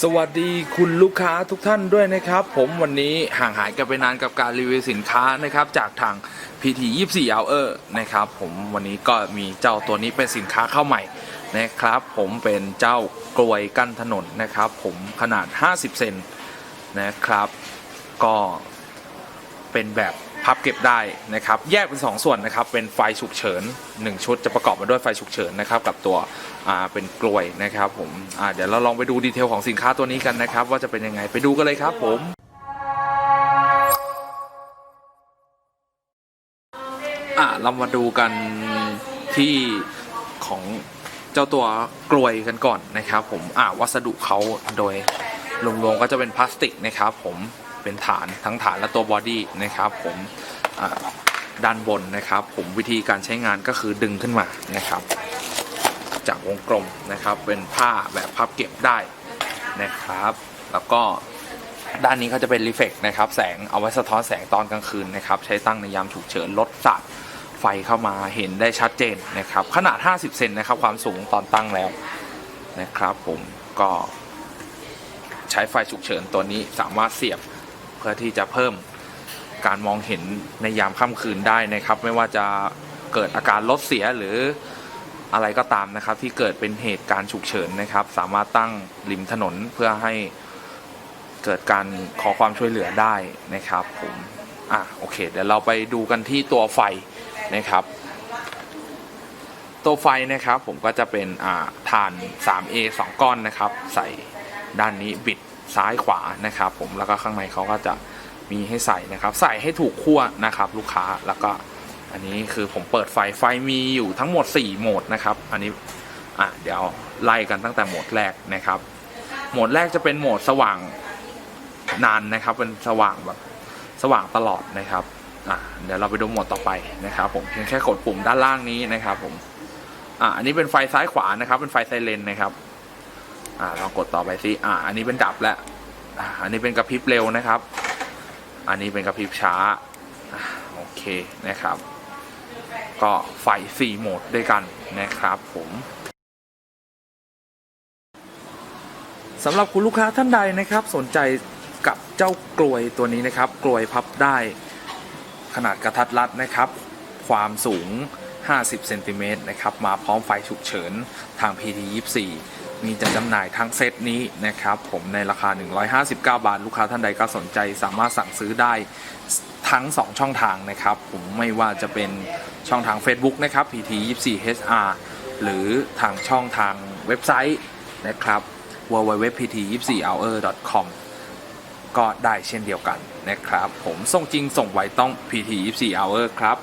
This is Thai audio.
สวัสดีคุณลูกค้าทุกท่านด้วยนะครับ ผมวันนี้ห่างหายกันไปนานกับการรีวิวสินค้านะครับจากทาง PT 24 Hour นะครับผมวันนี้ก็มีเจ้าตัวนี้เป็นสินค้าเข้าใหม่นะครับ ผมเป็นเจ้ากลวยกั้นถนนนะครับ ผมขนาด 50 เซนนะครับ ก็เป็นแบบ พับเก็บได้นะครับ แยกเป็น 2 ส่วนนะครับ เป็นไฟฉุกเฉิน 1 ชุดจะประกอบมาด้วยไฟฉุกเฉินนะครับ กับตัวเป็นกลวยนะครับผมเดี๋ยวเราลองไปดูดีเทลของสินค้าตัวนี้กันนะครับ ว่าจะเป็นยังไงไปดูกันเลยครับผมอะเรามาดูกันที่ของเจ้าตัวกลวยกันก่อนนะครับ ผมอ่าวัสดุเขาโดยรวมๆก็จะเป็นพลาสติกนะครับ ผม เป็นฐานทั้งฐานและตัวบอดี้นะครับผมด้านบนนะครับ ผมวิธีการใช้งานก็คือดึงขึ้นมานะครับ จากวงกลมนะครับเป็นผ้าแบบพับเก็บได้นะครับ แล้วก็ด้านนี้เขาจะเป็นรีเฟกนะครับ แสงเอาไว้สะท้อนแสงตอนกลางคืนนะครับ ใช้ตั้งในยามฉุกเฉินลดสาดไฟเข้ามาเห็นได้ชัดเจนนะครับ ขนาด 50 เซนนะครับ ความสูงตอนตั้งแล้วนะครับ ผมก็ใช้ไฟฉุกเฉินตัวนี้สามารถเสียบ พื่อที่จะเพิ่มการมองเห็นในยามค่ำคืนได้นะครับ ไม่ว่าจะเกิดอาการรถเสียหรืออะไรก็ตามนะครับ ที่เกิดเป็นเหตุการณ์ฉุกเฉินนะครับ สามารถตั้งริมถนนเพื่อให้เกิดการขอความช่วยเหลือได้นะครับผมอะโอเค เดี๋ยวเราไปดูกันที่ตัวไฟนะครับ ตัวไฟนะครับผมก็จะเป็นอ่าฐาน 3A 2 ก้อนนะครับ ใส่ด้านนี้บิด ซ้ายขวานะครับผมแล้วก็ข้างในเขาก็จะมีให้ใส่นะครับ ใส่ให้ถูกขั้วนะครับ ลูกค้าแล้วก็อันนี้คือผมเปิดไฟไฟมีอยู่ทั้งหมด 4 โหมดนะครับ อันนี้อะเดี๋ยวไล่กันตั้งแต่โหมดแรกนะครับ โหมดแรกจะเป็นโหมดสว่างนานนะครับเป็นสว่างแบบสว่างตลอดนะครับอะเดี๋ยวเราไปดูโหมดต่อไปนะครับ ผมเพียงแค่กดปุ่มด้านล่างนี้นะครับ ผมอะอันนี้เป็นไฟซ้ายขวานะครับ เป็นไฟไซเรนนะครับ อ่าลองกดต่อไปสิอ่า อันนี้เป็นดับแล้วอันนี้เป็นกระพริบเร็วนะครับ อันนี้เป็นกระพริบช้าอโอเคนะครับ ก็ไฟ4โหมดด้วยกันนะครับผมสำหรับคุณลูกค้าท่านใดนะครับ สนใจกับเจ้ากลวยตัวนี้นะครับ กลวยพับได้ขนาดกระทัดรัดนะครับ ความสูง 50 เซนติเมตรนะครับ มาพร้อมไฟฉุกเฉินทาง PT 24 มีจัดจำหน่ายทั้งเซตนี้นะครับผมในราคา 159 บาท ลูกค้าท่านใดก็สนใจสามารถสั่งซื้อได้ทั้ง 2 ช่องทางนะครับผมไม่ว่าจะเป็นช่องทาง Facebook นะครับ PT 24 HR หรือทางช่องทางเว็บไซต์นะครับ www.pt24hour.com ก็ได้เช่นเดียวกันนะครับ ผมส่งจริงส่งไวต้อง PT 24 hour ครับ